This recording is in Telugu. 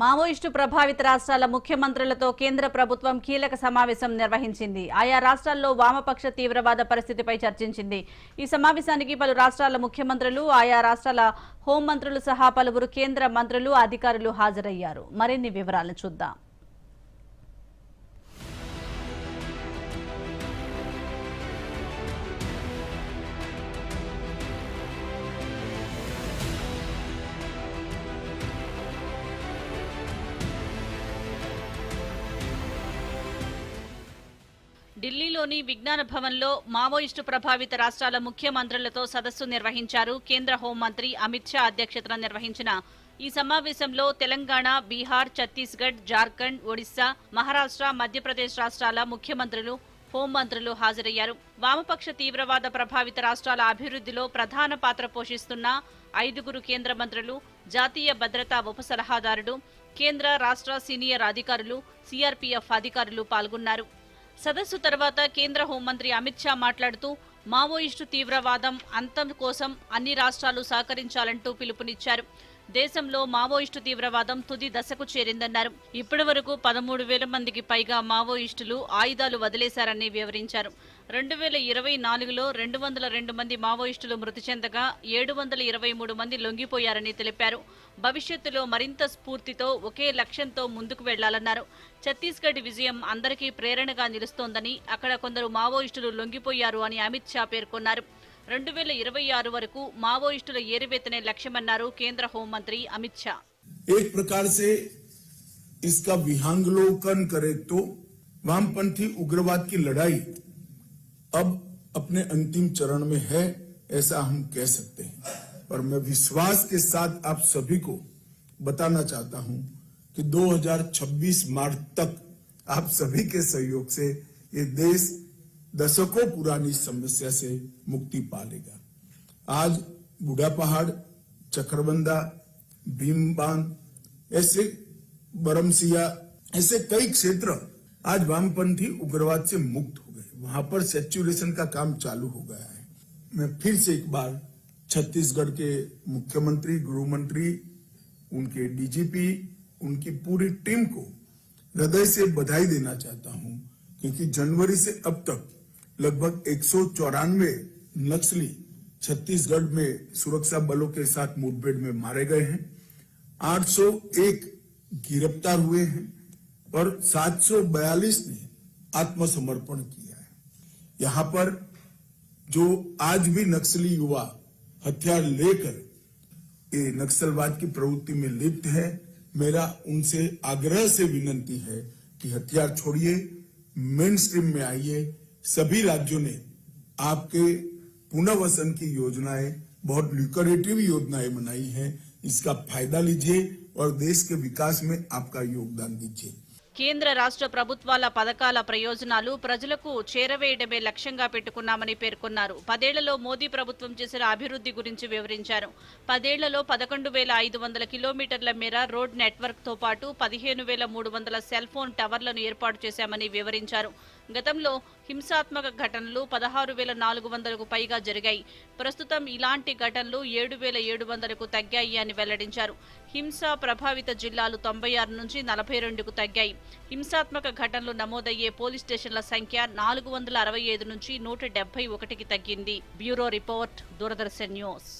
మావోయిస్టు ప్రభావిత రాష్ట్రాల ముఖ్యమంత్రులతో కేంద్ర ప్రభుత్వం కీలక సమావేశం నిర్వహించింది ఆయా రాష్ట్రాల్లో వామపక్ష తీవ్రవాద పరిస్థితిపై చర్చించింది ఈ సమావేశానికి పలు రాష్ట్రాల ముఖ్యమంత్రులు ఆయా రాష్ట్రాల హోంమంత్రులు సహా పలువురు కేంద్ర మంత్రులు అధికారులు హాజరయ్యారు మరిన్ని వివరాలు చూద్దాం ఢిల్లీలోని విజ్ఞాన భవన్లో మావోయిస్టు ప్రభావిత రాష్ట్రాల ముఖ్యమంత్రులతో సదస్సు నిర్వహించారు కేంద్ర హోంమంత్రి అమిత్ షా అధ్యక్షతన నిర్వహించిన ఈ సమావేశంలో తెలంగాణ బీహార్ ఛత్తీస్గఢ్ జార్ఖండ్ ఒడిశా మహారాష్ట్ర మధ్యప్రదేశ్ రాష్ట్రాల ముఖ్యమంత్రులు హోంమంత్రులు హాజరయ్యారు వామపక్ష తీవ్రవాద ప్రభావిత రాష్ట్రాల అభివృద్ధిలో ప్రధాన పాత్ర పోషిస్తున్న ఐదుగురు కేంద్ర మంత్రులు జాతీయ భద్రతా ఉప సలహాదారుడు కేంద్ర రాష్ట్ర సీనియర్ అధికారులు సీఆర్పీఎఫ్ అధికారులు పాల్గొన్నారు సదస్సు తర్వాత కేంద్ర హోంమంత్రి అమిత్ షా మాట్లాడుతూ మావోయిస్టు తీవ్రవాదం అంతం కోసం అన్ని రాష్ట్రాలు సహకరించాలంటూ పిలుపునిచ్చారు దేశంలో మావోయిస్టు తీవ్రవాదం తుది దశకు చేరిందన్నారు ఇప్పటి వరకు పదమూడు వేల మందికి పైగా మావోయిస్టులు ఆయుధాలు వదిలేశారని వివరించారు రెండు వేల ఇరవై నాలుగులో రెండు వందల రెండు మంది మావోయిస్టులు మృతి చెందగా ఏడు వందల ఇరవై మూడు మంది లొంగిపోయారని తెలిపారు భవిష్యత్తులో మరింత స్ఫూర్తితో ఒకే లక్ష్యంతో ముందుకు వెళ్లాలన్నారు ఛత్తీస్గఢ్ విజయం అందరికీ ప్రేరణగా నిలుస్తోందని అక్కడ కొందరు మావోయిస్టులు లొంగిపోయారు అని అమిత్ షా పేర్కొన్నారు एक प्रकार से इसका विहंगलोकन करे तो वामपंथी उग्रवाद की लड़ाई अब अपने अंतिम चरण में है ऐसा हम कह सकते हैं और मैं विश्वास के साथ आप सभी को बताना चाहता हूं कि 2026 मार्च तक आप सभी के सहयोग से ये देश दशकों पुरानी समस्या से मुक्ति पा लेगा आज बूढ़ा पहाड़ चक्रबंदा भीम बांध ऐसे बरमसिया ऐसे कई क्षेत्र आज वामपंथी उग्रवाद से मुक्त हो गए वहां पर सेचुरेशन का काम चालू हो गया है मैं फिर से एक बार छत्तीसगढ़ के मुख्यमंत्री गृह मंत्री उनके डीजीपी उनकी पूरी टीम को हृदय से बधाई देना चाहता हूं क्योंकि जनवरी से अब तक लगभग एक नक्सली छत्तीसगढ़ में सुरक्षा बलों के साथ मुठभेड़ में मारे गए हैं 801 गिरफ्तार हुए हैं और 742 ने आत्मसमर्पण किया है यहां पर जो आज भी नक्सली युवा हथियार लेकर ये नक्सलवाद की प्रवृत्ति में लिप्त है मेरा उनसे आग्रह से विनती है कि हथियार छोड़िए मेन स्ट्रीम में आइए सभी राज्यों ने आपके पुनर्वसन की योजनाएं बहुत ल्यूकेरेटिव योजनाएं बनाई है इसका फायदा लीजिए और देश के विकास में आपका योगदान दीजिए केंद्र राष्ट्र प्रभुत्व वाला पदकला परियोजनालू ప్రజలకు చేరవేయడమే లక్షంగా పెట్టుకున్నామని పేర్కొన్నారు పదేళ్ళలో మోదీ ప్రభుత్వం చేసిన అభివృద్ధి గురించి వివరించారు పదేళ్ళలో 11500 కిలోమీటర్ల మెర రోడ్ నెట్వర్క్ తో పాటు 15300 సెల్ ఫోన్ టవర్లను ఏర్పాటు చేశామని వివరించారు గతంలో హింసాత్మక ఘటనలు పదహారు వేల నాలుగు వందలకు పైగా జరిగాయి ప్రస్తుతం ఇలాంటి ఘటనలు ఏడు వేల ఏడు వందలకు తగ్గాయి అని వెల్లడించారు హింస ప్రభావిత జిల్లాలు తొంభై ఆరు నుంచి నలభై రెండుకు తగ్గాయి హింసాత్మక ఘటనలు నమోదయ్యే పోలీస్ స్టేషన్ల సంఖ్య నాలుగు వందల అరవై ఐదు నుంచి నూట డెబ్బై ఒకటికి తగ్గింది బ్యూరో రిపోర్ట్ దూరదర్శన్ న్యూస్